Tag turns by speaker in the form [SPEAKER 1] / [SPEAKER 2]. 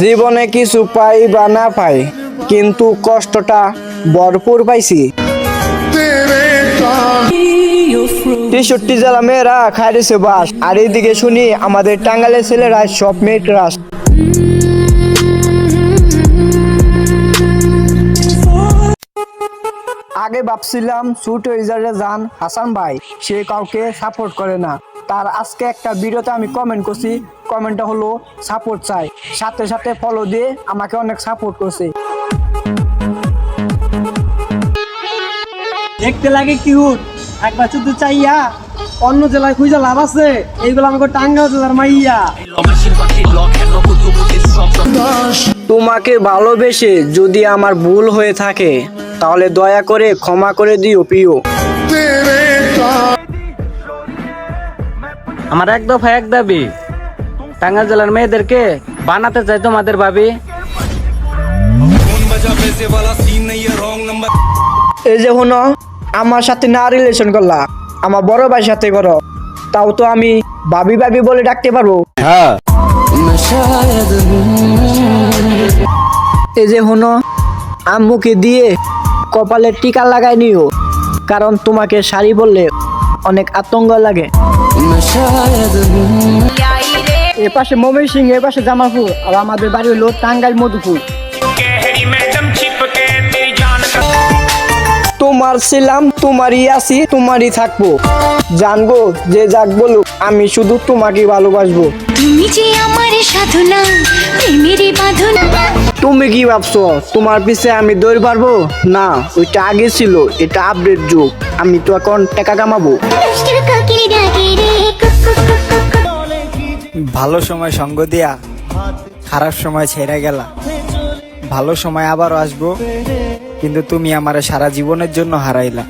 [SPEAKER 1] জীবনে কিছু পাই বা না পাই, কিন্তু কষ্টটা ভরপুর পাইছি। তেষট্টি জেলা মেয়েরা খাইছে বাস, আর এইদিকে শুনি আমাদের টাঙ্গালের ছেলেরা সব মেয়ে ক্রাশ আগে ভাবছিলাম শুট হয়ে যান হাসান ভাই, সে কাউকে সাপোর্ট করে না। তার আজকে একটা ভিডিওতে আমি কমেন্ট করছি কমেন্টটা হলো সাপোর্ট চাই। সাথে সাথে ফলো দিয়ে আমাকে অনেক সাপোর্ট করছে।
[SPEAKER 2] দেখতে লাগে কিউট একবার শুধু চাইয়া অন্য জেলায় খুঁজে লাভ আছে। এইগুলো আমাকে টাঙ্গা জেলার মাইয়া।
[SPEAKER 1] তোমাকে ভালোবেসে যদি আমার ভুল হয়ে থাকে তাহলে দয়া করে ক্ষমা করে দিও প্রিয়।
[SPEAKER 3] আমার এক দফা এক দাবি টাঙ্গা জেলার মেয়েদেরকে বানাতে চাই তোমাদের ভাবি।
[SPEAKER 1] এই যে হনো, আমার সাথে না রিলেশন করলা, আমার বড় ভাইয়ের সাথে করো। তাও তো আমি ভাবি ভাবি বলে ডাকতে পারব। এই যে হনো, আম্মুকে দিয়ে কপালে টিকা লাগাই নিও, কারণ তোমাকে শাড়ি বললে অনেক আতঙ্ক লাগে। এ পাশে মমিন সিং এ পাশে জামালপুর আর আমাদের বাড়ি হলো টাঙ্গাইল মধুপুর। তোমার ছিলাম তোমারই আছি তোমারই থাকব। জানব যে যাক বলুক আমি শুধু তোমাকে ভালোবাসবো।
[SPEAKER 4] তুমি যে আমার সাধনা প্রেমের বাঁধন
[SPEAKER 1] তুমি কি ভাবছ? তোমার পিছে আমি দৌড় পারব? না ওইটা আগে ছিল এটা আপডেট যুগ। আমি তো এখন টাকা কামাবো।
[SPEAKER 5] ভালো সময় সঙ্গ দিয়া খারাপ সময় ছেড়ে গেলা। ভালো সময় আবারও আসব, কিন্তু তুমি আমার সারা জীবনের জন্য হারাইলা।